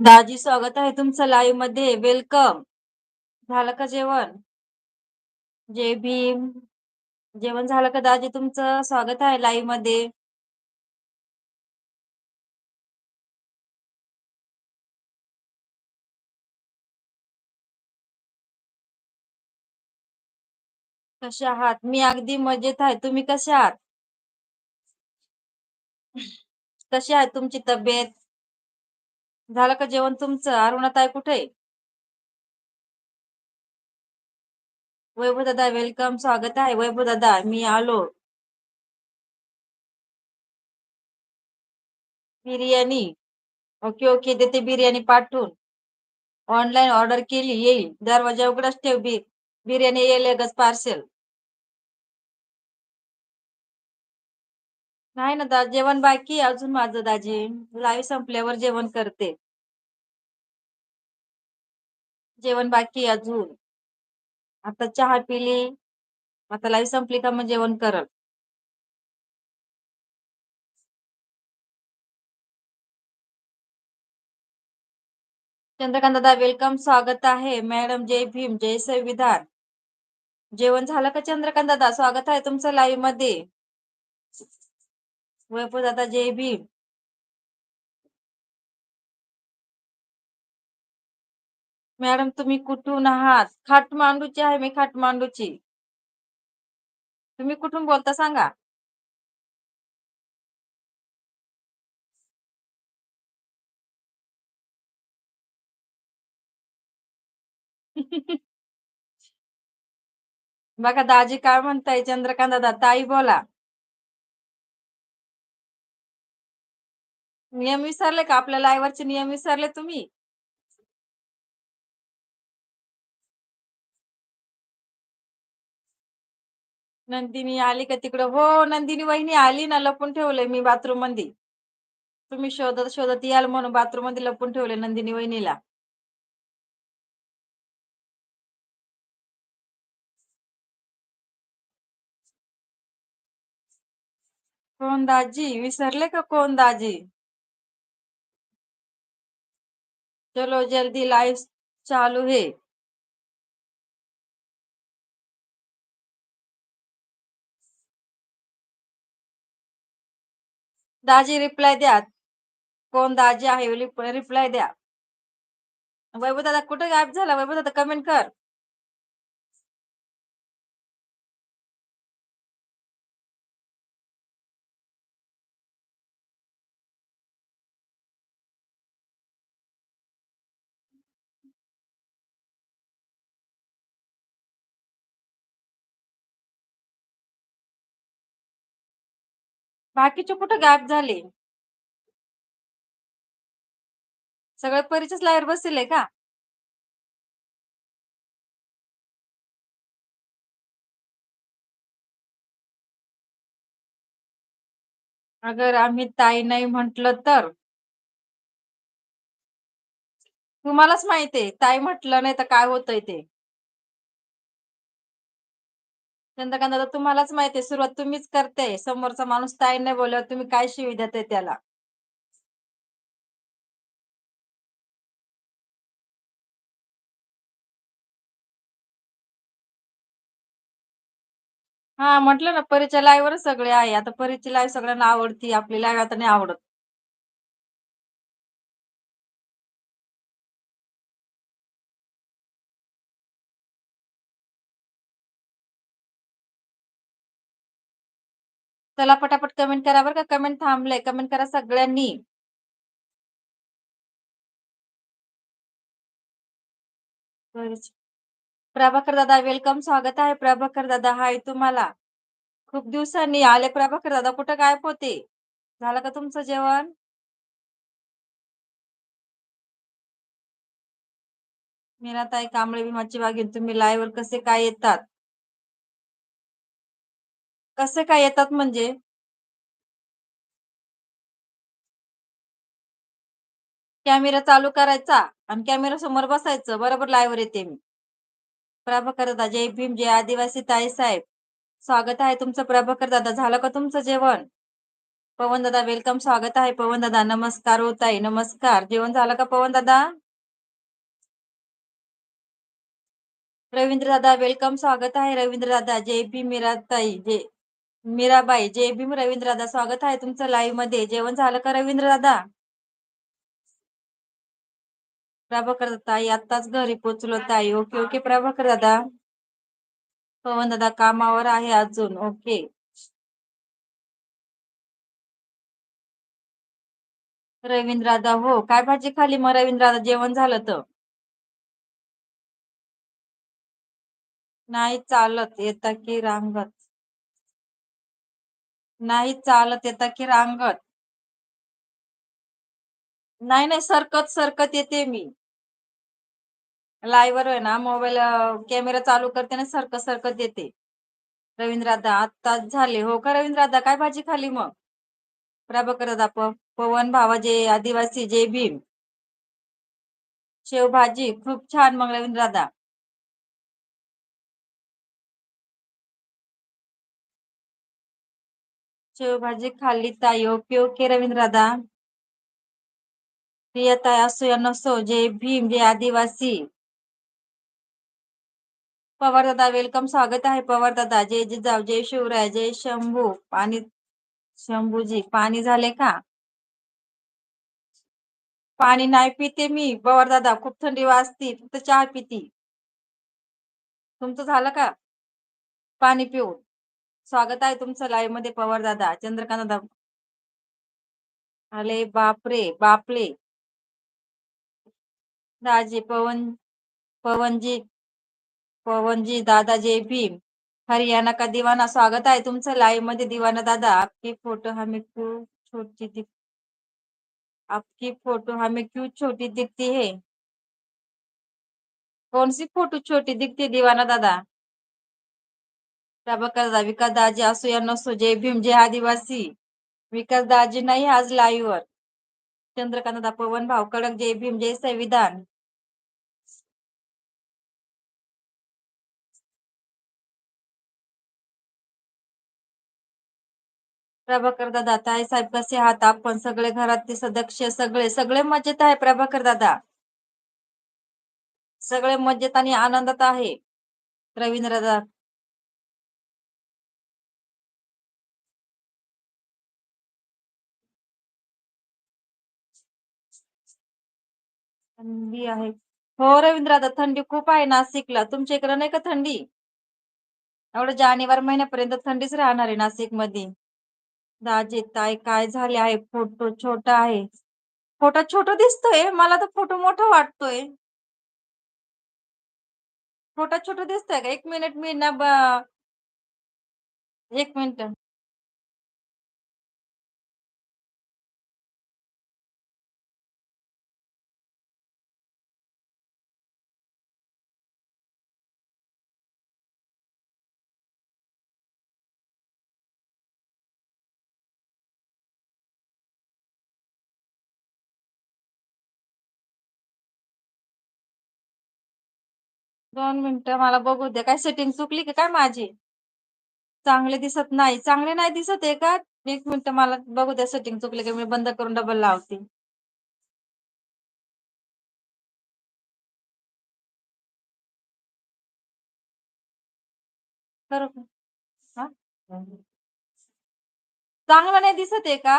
दाजी स्वागत आहे तुमचं लाईव्हमध्ये. वेलकम झालं का जेवण? जय भीम. जेवण झालं का दाजी तुमचं? स्वागत आहे लाईव्हमध्ये. कसे आहात? मी अगदी मजेत आहे. तुम्ही कसे आहात? कशी आहे तुमची तब्येत? झालं का जेवण तुमचं? अरुणाताई कुठे वैभव दादा वेलकम स्वागत आहे. वैभव दादा मी आलो. बिर्याणी. ओके ओके देते बिर्याणी पाठवून. ऑनलाईन ऑर्डर केली येईल. दरवाजा उघडाच ठेव बी बिर्याणी येईल एकच पार्सल नाही ना दा जेवण बाकी अजून माझं दाजी. लाईव्ह संपल्यावर जेवण करते. जेवण बाकी अजून. आता चहा पिली. आता लाईव्ह संपली का मग जेवण करल. चंद्रकांत दादा वेलकम स्वागत आहे. मॅडम जय भीम जय संविधान. जेवण झालं का चंद्रकांत दादा? स्वागत आहे तुमचं लाईव्हमध्ये. वैभव दादा जय भीम मॅडम तुम्ही कुठून आहात? खाटमांडूची आहे मी खाटमांडूची. तुम्ही कुठून बोलता सांगा. बघा दाजी काय म्हणताय? चंद्रकांत दादा ताई बोला. नियम विसरले का? आपल्या लाईव्हवरचे नियम विसरले तुम्ही? नंदिनी आली का तिकडं? हो नंदिनी वहिनी आली ना लपून ठेवलंय मी बाथरूममध्ये तुम्ही शोधत शोधत याल म्हणून बाथरूममध्ये लपून ठेवले नंदिनी वहिनीला. कोण दाजी? विसरले का कोण दाजी? चलो जल्दी लाइव चालू है दाजी रिप्लाय द्या. कोण दाजी आहे? रिप्लाय द्या. वैभव दादा कुठे गायब झाला? वैभव दादा कमेंट कर. बाकीचे कुठे गायब झाले? सगळे परीच्याच लायर बसले का? अगर आम्ही ताई नाही म्हंटल तर? तुम्हालाच माहितीये ताई म्हटलं नाही तर काय होतंय ते? चंद्रकांत दादा तुम्हालाच माहितीये सुरुवात तुम्हीच करते समोरचा माणूस ताई नाही बोलल्यावर तुम्ही काय शिवी देते त्याला? हा म्हटलं ना परीच्या लाईव्हवरच सगळे आहे. आता परीची लाईव्ह सगळ्यांना आवडती आपली लाईव्ह आता नाही आवडत. चला पटापट कमेंट करा बरं का. कमेंट थांबलंय. कमेंट करा सगळ्यांनी. प्रभाकर दादा वेलकम स्वागत आहे. प्रभाकर दादा हाय तुम्हाला. खूप दिवसांनी आले प्रभाकर दादा. कुठं गायब होते? झालं का तुमचं जेवण? मीराताई कांबळे भीमाची वाघीण तुम्ही लाईव्ह वर कसे काय येतात? कसे काय येतात म्हणजे? कॅमेरा चालू करायचा आणि कॅमेरा समोर बसायचं. बरोबर लाईव्ह येते मी. प्रभाकर दादा जय भीम जय आदिवासी ताई साहेब. स्वागत आहे तुमचं प्रभाकर दादा. झालं का तुमचं जेवण? पवन दादा वेलकम स्वागत आहे पवन दादा. नमस्कार हो ताई. नमस्कार. जेवण झालं का पवन दादा? रवींद्र दादा वेलकम स्वागत आहे रवींद्र दादा. जय भीम मीरा ताई. जय मीराबाई जय भीम रवींद्र दादा स्वागत आहे तुमचं लाईव्हमध्ये. जेवण झालं का रवींद्र दादा? प्रभाकर ताई आत्ताच घरी पोचलो ताई. ओके ओके प्रभाकर दादा. पवन दादा कामावर आहे अजून. ओके रवींद्र दादा हो. काय भाजी खाली मग रवींद्र दादा? जेवण झालं तर? नाही चालत. येता की रांगत? नाही चालत येता की रांगत. नाही नाही सरकत सरकत येते मी. लाईव्हवर आहे ना मोबाईल कॅमेरा चालू करते ना सरकत सरकत येते. रवींद्र आत्ताच झाले. हो का रवींद्र काय भाजी खाली मग? प्रभाकर दादा पवन भावा जे आदिवासी जय भीम. शेवभाजी खूप छान मग रवींद्रदा शेवभाजी खाल्ली ताई. हो, ओके ओके रवींद्र दादा प्रियताई असो या नसो. जय भीम जय आदिवासी. पवार दादा वेलकम. स्वागत आहे पवार दादा जय जिजाऊ जय शिवराय जय शंभू. पाणी शंभूजी पाणी झाले का? पाणी नाही पिते मी. पवार दादा खूप थंडी वाजती. फक्त चहा पिती. तुमचं झालं का? पाणी पिऊन. स्वागत आहे तुमचं लाईव्हमध्ये पवार दादा चंद्रकांत दादा. अले बापरे बापले दाजी पवन पवनजी पवनजी दादा जय भीम. हरियाणा का दिवाना? स्वागत आहे तुमचं लाईव्हमध्ये दिवाना दादा. आपकी फोटो हमें क्यों छोटी दिख आपकी फोटो हमें क्यों छोटी दिखती है? कौन सी फोटो छोटी दिखती है दीवाना दादा? प्रभाकर दादा विकास दाजी असो या नसो जय भीम जय आदिवासी. विकास दाजी नाही आज लाईवर चंद्रकांत पवन भाव कडक जय भीम जय संविधान. प्रभाकर दादा ताई साहेब कसे आहात? आपण सगळे घरातले सदस्य सगळे सगळे मजेत आहे प्रभाकर दादा सगळे मजेत आणि आनंदात आहे. रवींद्र दादा थंडी आहे. हो रवींद्र आता थंडी खूप आहे नाशिकला. तुमच्या इकडं नाही का थंडी? एवढं जानेवारी महिन्यापर्यंत थंडीच राहणार आहे नाशिकमध्ये दाजी ताई काय झाले आहे? फोटो छोटा आहे. फोटो छोटो दिसतोय. मला तर फोटो मोठा वाटतोय. फोटो छोटो दिसतोय का? एक मिनिट मी ना एक मिनिट. दोन मिनिटं मला बघू द्या काय सेटिंग चुकली की काय माझी? चांगले दिसत नाही. चांगले नाही दिसत आहे का? एक मिनिट मला बघू द्या सेटिंग चुकले की मी बंद करून डबल लावते. बरोबर. चांगलं नाही दिसत आहे का?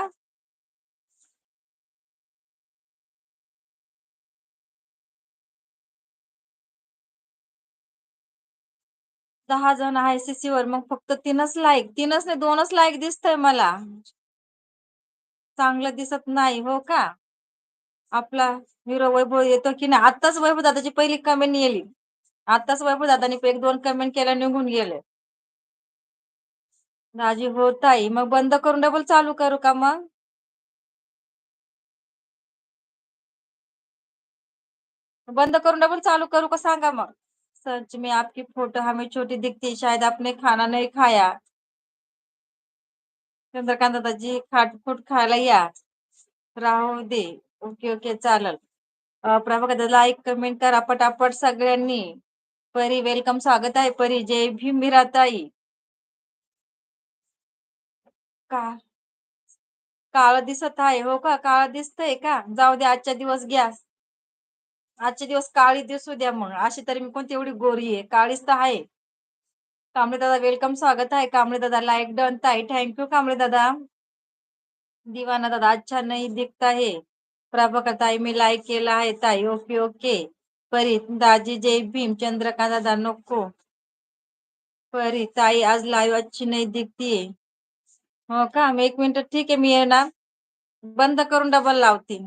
दहा जण आहे सीसी वर मग फक्त तीनच लाईक तीनच नाही दोनच लाईक दिसतय मला. चांगलं दिसत नाही हो का? आपला हिरो वैभव येतो की नाही? आत्ताच वैभव दादाची पहिली कमेंट येली. आताच वैभव दादानी एक दोन कमेंट केल्या निघून गेले. राजी होत आहे मग बंद करून डबल चालू करू का मग? बंद करून डबल चालू करू का सांगा मग? सच में आपकी फोटो हमें छोटी दिखती शायद आपने खाना नहीं खाया। चंद्रकांत दादाजी खाटफूट खायला या राहू दे ओके ओके चालल। प्रभाकर दादा लाईक कमेंट करा पटापट सगळ्यांनी। परी वेलकम स्वागत आहे परी जय भीम मीराताई। का? काळ दिसत आहे हो का? काळ दिसतंय का? जाऊ दे आजच्या दिवस गॅस आजचे दिवस काळी दिसू द्या मग अशी तरी मी कोणती एवढी गोरी आहे? काळीच तर आहे. कांबळे दादा वेलकम स्वागत आहे. कांबळे दादा लाईक डन ताई थँक्यू कांबळे दादा दिवाना दादा अच्छा नाही दिखता आहे प्रभाकर ताई मी लाईक केला आहे ताई ओके ओके परी दाजी जय भीम चंद्रकांत दादा नको. परी ताई आज लाईव्ह अच्छी नाही दिखतीये हो. का? मी एक मिनिट ठीक आहे मी येणार ना बंद करून डबल लावते